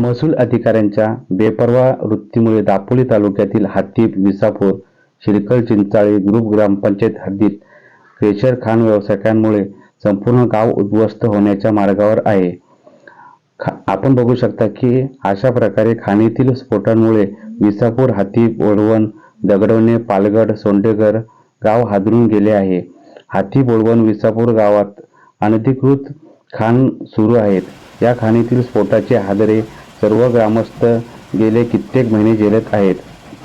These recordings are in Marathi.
महसूल अधिकाऱ्यांच्या बेपर्वा वृत्तीमुळे दापोली तालुक्यातील हातीप विसापूर शिरकल चिंचाळे ग्रुप ग्रामपंचायत हद्दीत क्रेशर खाण व्यावसायिकांमुळे संपूर्ण गाव उद्ध्वस्त होण्याच्या मार्गावर आहे. खा- आपण बघू शकता की अशा प्रकारे खाणीतील स्फोटांमुळे विसापूर हातीप वडवण दगडवणे पालगड सोंडेगर गाव हादरून गेले आहे. हाती बोळवण विसापूर गावात अनधिकृत खाण सुरू आहेत. या खाणीतील स्फोटाचे हादरे सर्व ग्रामस्थ गेले कित्येक महिने झेलत आहेत.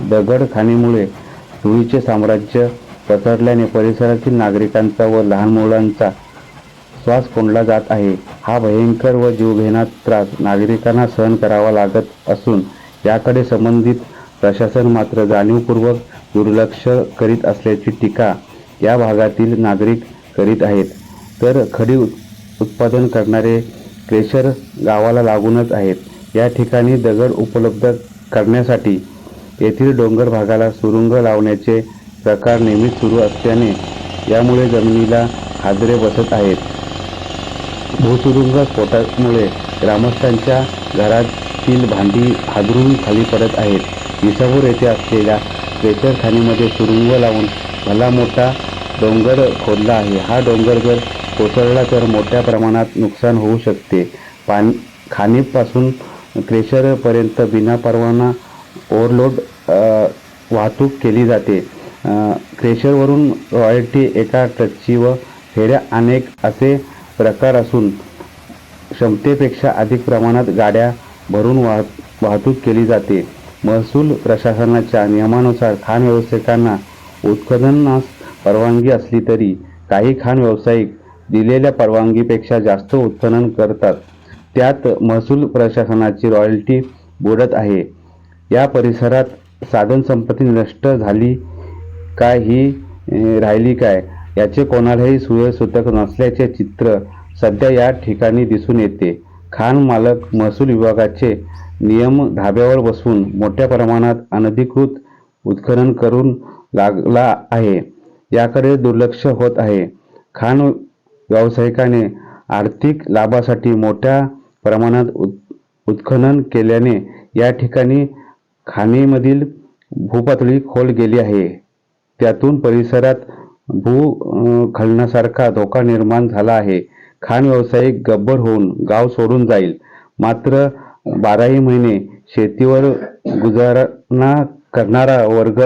दगड खाणीमुळे धुळीचे साम्राज्य पसरल्याने परिसरातील नागरिकांचा व लहान मुलांचा श्वास कोंडला जात आहे. हा भयंकर व जीवघेणा त्रास नागरिकांना सहन करावा लागत असून याकडे संबंधित प्रशासन मात्र जाणीवपूर्वक दुर्लक्ष करीत असल्याची टीका या भागातील नागरिक करीत आहेत. तर खडी उत्पादन करणारे क्रेशर गावाला लागूनच आहेत. या ठिकाणी दगड उपलब्ध करण्यासाठी येथील डोंगर भागाला सुरुंग लावण्याचे प्रकार नेहमीच सुरू असल्याने यामुळे जमिनीला हादरे बसत आहेत. भूसुरुंग स्फोटामुळे ग्रामस्थांच्या घरातील भांडी हादरून खाली पडत आहेत. विसापूर येथे असलेल्या क्रेशर खाणीमध्ये सुरुंग लावून भला मोठा डोंगर खोदला आहे. हा डोंगर जर कोसळला तर मोठ्या प्रमाणात नुकसान होऊ शकते. पाणी खाणीपासून क्रेशरपर्यंत बिना परवाना ओव्हरलोड वाहतूक केली जाते. क्रेशरवरून रॉयल्टी एका ट्रकची व फेऱ्या अनेक असे प्रकार असून क्षमतेपेक्षा अधिक प्रमाणात गाड्या भरून वाह वाहतूक केली जाते. महसूल प्रशासनाच्या नियमानुसार खाण व्यावसायिकांना उत्खननास परवानगी असली तरी काही खाण व्यावसायिक दिलेल्या परवानगीपेक्षा जास्त उत्खनन करतात. त्यात महसूल प्रशासनाची रॉयल्टी बुडत आहे. या परिसरात साधनसंपत्ती नष्ट झाली काय ही राहिली काय? याचे कोणालाही सुयसुतक नसल्याचे चित्र सध्या या ठिकाणी दिसून येते. खाण मालक महसूल विभागाचे नियम धाब्यावर बसून मोठ्या प्रमाणात अनधिकृत उत्खनन करून लागला आहे. याकडे दुर्लक्ष होत आहे. खाण व्यावसायिकाने आर्थिक लाभासाठी मोठ्या प्रमाणात उत उत्खनन केल्याने या ठिकाणी खाणीमधील भूपातळी खोल गेली आहे. त्यातून परिसरात भू खलनासारखा धोका निर्माण झाला आहे. खाण व्यावसायिक गब्बर होऊन गाव सोडून जाईल. मात्र बाराही महिने शेतीवर गुजारणा करणारा वर्ग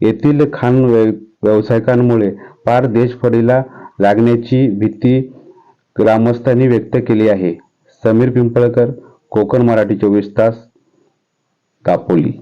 येथील खाण व्यावसायिकांमुळे पार देशफडीला लागण्याची भीती ग्रामस्थांनी व्यक्त केली आहे. समीर पिंपळकर कोकण मराठी चोवीस तास दापोली.